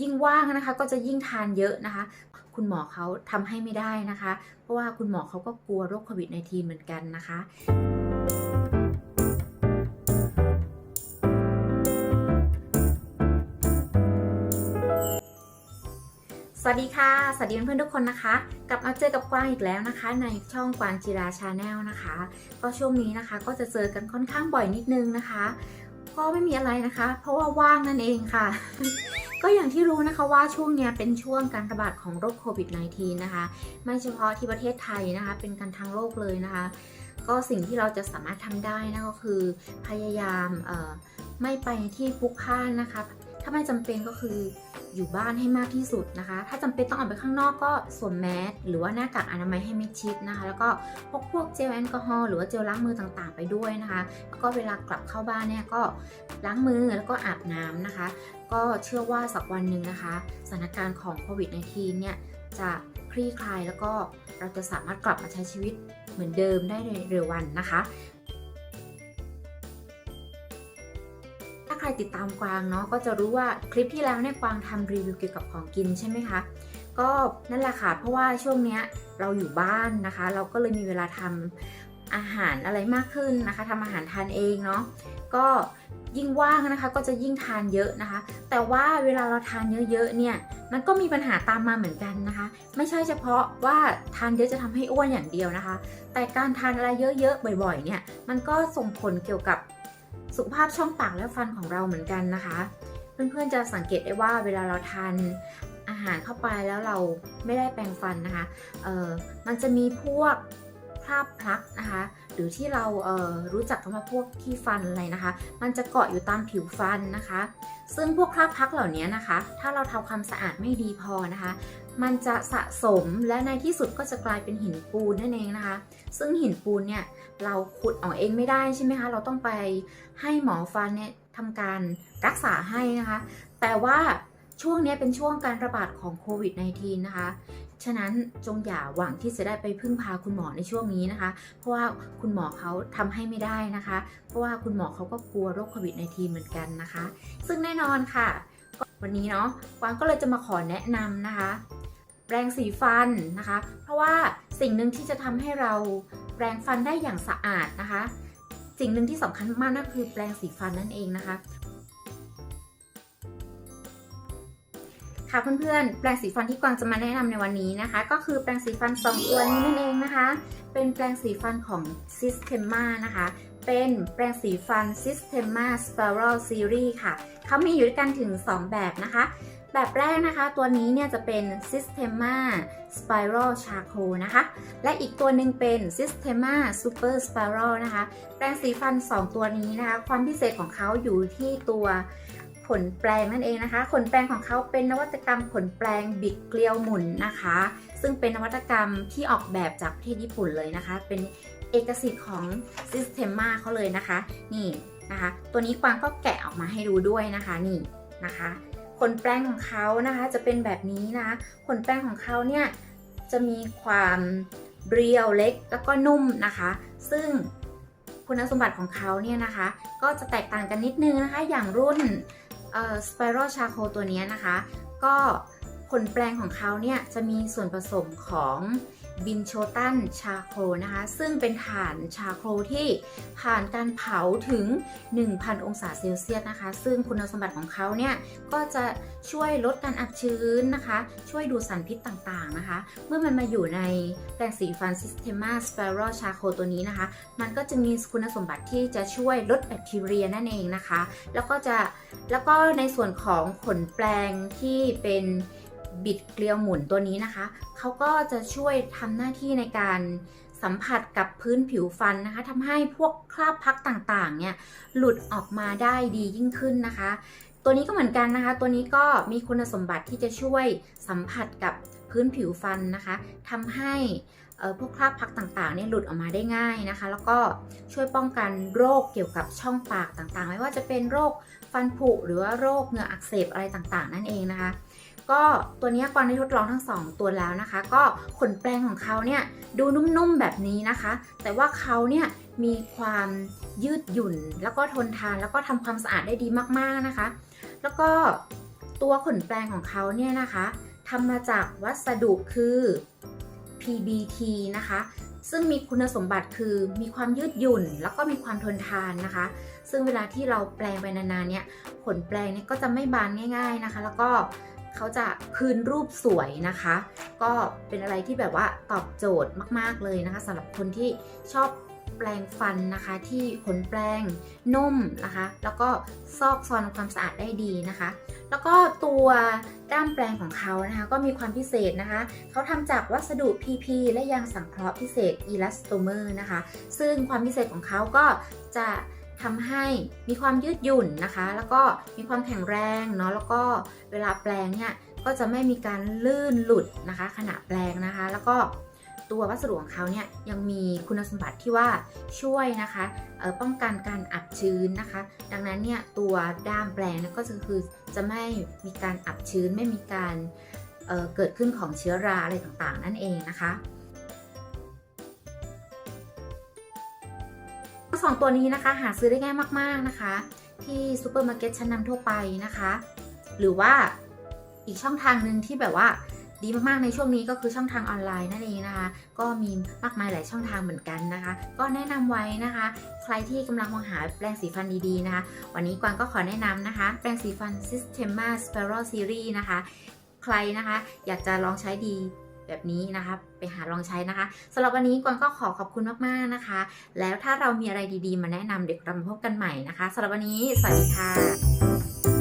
ยิ่งว่างนะคะก็จะยิ่งทานเยอะนะคะ คุณหมอเขาทำให้ไม่ได้นะคะ เพราะว่าคุณหมอเขาก็กลัวโรคโควิด -19 เหมือนกันนะคะสวัสดีค่ะ สวัสดีเพื่อนๆทุกคนนะคะ กลับมาเจอกับกวางอีกแล้วนะคะ ในช่องกวางจิราชาแนลนะคะ ก็ช่วงนี้นะคะก็จะเจอกันค่อนข้างบ่อยนิดนึงนะคะ ก็ไม่มีอะไรนะคะ เพราะว่าว่างนั่นเองค่ะ ก็อย่างที่รู้นะคะว่าช่วงนี้เป็นช่วงการระบาดของโรคโควิด -19 นะคะ ไม่เฉพาะที่ประเทศไทยนะคะ เป็นกันทั้งโลกเลยนะคะ ก็สิ่งที่เราจะสามารถทำได้นะก็คือพยายามไม่ไปที่พลุกพล่านนะคะ ถ้าไม่จำเป็นก็คือ อยู่บ้านให้มากที่สุดนะคะ ถ้าจำเป็นต้องออกไปข้างนอกก็สวมแมสหรือว่าหน้ากากอนามัยให้มิดชิดนะคะ แล้วก็พกพวกเจลแอลกอฮอล์หรือว่าเจลล้างมือต่างๆไปด้วยนะคะ แล้วก็เวลากลับเข้าบ้านเนี่ยก็ล้างมือแล้วก็อาบน้ำนะคะ ก็เชื่อว่าสักวันหนึ่งนะคะสถานการณ์ของโควิด -19 เนี่ยจะคลี่คลายแล้วก็เราจะสามารถกลับมาใช้ชีวิตเหมือนเดิมได้ในเร็ววันนะคะ ติดตามกวางเนาะก็จะรู้ว่าคลิปที่แล้วเนี่ยกวางทำรีวิวเกี่ยวกับของกินใช่ไหมคะก็นั่นแหละค่ะเพราะว่าช่วงเนี้ยเราอยู่บ้านนะคะ เราก็เลยมีเวลาทำอาหารอะไรมากขึ้นนะคะทำอาหารทานเองเนาะก็ยิ่งว่างนะคะก็จะยิ่งทานเยอะนะคะ แต่ว่าเวลาเราทานเยอะๆเนี่ยมันก็มีปัญหาตามมาเหมือนกันนะคะ ไม่ใช่เฉพาะว่าทานเยอะจะทำให้อ้วนอย่างเดียวนะคะ แต่การทานอะไรเยอะๆบ่อยๆเนี่ยมันก็ส่งผลเกี่ยวกับ สุขภาพช่องปากและฟันของเราเหมือนกันนะคะ เพื่อนๆจะสังเกตได้ว่าเวลาเราทานอาหารเข้าไปแล้วเราไม่ได้แปรงฟันนะคะเออมันจะมีพวกคราบพลักนะคะ หรือที่เราเออรู้จักคำว่าพวกขี้ฟันอะไรนะคะ มันจะเกาะอยู่ตามผิวฟันนะคะ ซึ่งพวกคราบพลักเหล่านี้นะคะ ถ้าเราทำความสะอาดไม่ดีพอนะคะ มันจะสะสมและในที่สุดก็จะกลายเป็นหินปูนนั่นเองนะคะ ซึ่งหินปูนเนี่ยเราขุดออกเองไม่ได้ใช่ไหมคะ เราต้องไปให้หมอฟันเนี่ยทำการรักษาให้นะคะ แต่ว่าช่วงนี้เป็นช่วงการระบาดของโควิด -19 นะคะ ฉะนั้นจงอย่าหวังที่จะได้ไปพึ่งพาคุณหมอในช่วงนี้นะคะ เพราะว่าคุณหมอเขาทำให้ไม่ได้นะคะ เพราะว่าคุณหมอเขาก็กลัวโรคโควิด -19 เหมือนกันนะคะ ซึ่งแน่นอนค่ะ วันนี้เนาะกวางก็เลยจะมาขอแนะนำนะคะ แปรงสีฟันนะคะ เพราะว่าสิ่งหนึ่งที่จะทำให้เราแปรงฟันได้อย่างสะอาดนะคะ สิ่งหนึ่งที่สำคัญมากนั่นคือแปรงสีฟันนั่นเองนะคะ ค่ะเพื่อนๆ แปรงสีฟันที่กวางจะมาแนะนำในวันนี้นะคะ ก็คือแปรงสีฟัน2ตัวนี้นั่นเองนะคะ เป็นแปรงสีฟันของ Systema นะคะเป็นแปรงสีฟัน Systema Spiral Series ค่ะ เขามีอยู่ด้วยกันถึง 2 แบบนะคะ แบบแรกนะคะ ตัวนี้เนี่ยจะเป็น Systema Spiral Charcoal นะคะ และอีกตัวหนึ่งเป็น Systema Super Spiral นะคะ แปรงสีฟัน 2 ตัวนี้นะคะ ความพิเศษของเขาอยู่ที่ตัวขนแปรงนั่นเองนะคะ ขนแปรงของเขาเป็นนวัตกรรมขนแปรงบิดเกลียวหมุนนะคะ ซึ่งเป็นนวัตกรรมที่ออกแบบจากประเทศญี่ปุ่นเลยนะคะ เป็นเอกสิทธิ์ของ Systema เขาเลยนะคะ นี่นะคะ ตัวนี้กวางก็แกะออกมาให้ดูด้วยนะคะ นี่นะคะ ขนแป้งของเขานะคะจะเป็นแบบนี้นะขนแป้งของเขาเนี่ยจะมีความเรียวเล็กแล้วก็นุ่มนะคะ ซึ่งคุณสมบัติของเขาเนี่ยนะคะ ก็จะแตกต่างกันนิดนึงนะคะ อย่างรุ่นสไปรัลชาโคตัวนี้นะคะ ก็ ขนแปรงของเขาเนี่ยจะมีส่วนผสมของบินโชตันชาโคลนะคะ ซึ่งเป็นถ่านชาโคลที่ผ่านการเผาถึง 1,000 องศาเซลเซียสนะคะ ซึ่งคุณสมบัติของเขาเนี่ยก็จะช่วยลดการอับชื้นนะคะ ช่วยดูดสารพิษต่างๆนะคะ เมื่อมันมาอยู่ในแปรงสีฟัน Systema Spiral Charcoal ตัวนี้นะคะ มันก็จะมีคุณสมบัติที่จะช่วยลดแบคทีเรียนั่นเองนะคะ แล้วก็จะแล้วก็ในส่วนของขนแปรงที่เป็น บิดเกลียวหมุนตัวนี้นะคะ เขาก็จะช่วยทำหน้าที่ในการสัมผัสกับพื้นผิวฟันนะคะทำให้พวกคราบพักต่างๆ เนี่ยหลุดออกมาได้ดียิ่งขึ้นนะคะ ตัวนี้ก็เหมือนกันนะคะ ตัวนี้ก็มีคุณสมบัติที่จะช่วยสัมผัสกับพื้นผิวฟันนะคะทำให้พวกคราบพักต่างๆเนี่ยหลุดออกมาได้ง่ายนะคะ แล้วก็ช่วยป้องกันโรคเกี่ยวกับช่องปากต่างๆ ไม่ว่าจะเป็นโรคฟันผุหรือว่าโรคเหงื่ออักเสบอะไรต่างๆ นั่นเองนะคะ ก็ตัวนี้กวางได้ทดลองทั้ง 2 ตัวแล้วนะคะ ก็ขนแปรงของเขาเนี่ยดูนุ่มๆแบบนี้นะคะ แต่ว่าเขาเนี่ยมีความยืดหยุ่น แล้วก็ทนทาน แล้วก็ทำความสะอาดได้ดีมากๆนะคะ แล้วก็ตัวขนแปรงของเขาเนี่ยนะคะทำมาจากวัสดุคือ PBT นะคะ ซึ่งมีคุณสมบัติคือมีความยืดหยุ่น แล้วก็มีความทนทานนะคะ ซึ่งเวลาที่เราแปลงไปนานๆเนี่ยขนแปลงเนี่ยก็จะไม่บานง่าย ๆนะคะ แล้วก็ เขาจะคืนรูปสวยนะคะ ก็เป็นอะไรที่แบบว่าตอบโจทย์มากๆเลยนะคะสำหรับคนที่ชอบแปลงฟันนะคะที่ขนแปลงนุ่มนะคะ แล้วก็ซอกซอนความสะอาดได้ดีนะคะ แล้วก็ตัวด้ามแปลงของเขานะคะก็มีความพิเศษนะคะ เขาทำจากวัสดุ PP และยางสังเคราะห์พิเศษ Elastomer นะคะ ซึ่งความพิเศษของเขาก็จะ ทำให้มีความยืดหยุ่นนะคะ แล้วก็มีความแข็งแรงเนาะแล้วก็เวลาแปลงเนี่ยก็จะไม่มีการลื่นหลุดนะคะ ขณะแปลงนะคะ แล้วก็ตัววัสดุของเขาเนี่ยยังมีคุณสมบัติที่ว่าช่วยนะคะป้องกันการอับชื้นนะคะ ดังนั้นเนี่ยตัวด้ามแปลงก็จะคือจะไม่มีการอับชื้นไม่มีการเเกิดขึ้นของเชื้อราอะไรต่างๆ นั่นเองนะคะ ทั้งสองตัวนี้นะคะหาซื้อได้ง่ายมาก ๆนะคะ ที่ซูเปอร์มาร์เก็ตชั้นนำทั่วไปนะคะ หรือว่าอีกช่องทางหนึ่งที่แบบว่าดีมากๆในช่วงนี้ก็คือช่องทางออนไลน์นั่นเองนะคะ ก็มีมากมายหลายช่องทางเหมือนกันนะคะ ก็แนะนำไว้นะคะ ใครที่กำลังมองหาแปรงสีฟันดีๆนะคะ วันนี้กวางก็ขอแนะนำนะคะ แปรงสีฟัน Systema Spiral Series นะคะ ใครนะคะอยากจะลองใช้ดี แบบนี้นะคะไปหาลองใช้นะคะสำหรับวันนี้กวางก็ขอขอบคุณมากๆนะคะ แล้วถ้าเรามีอะไรดีๆ มาแนะนำเดี๋ยวเรามาพบกันใหม่นะคะสำหรับวันนี้สวัสดีค่ะ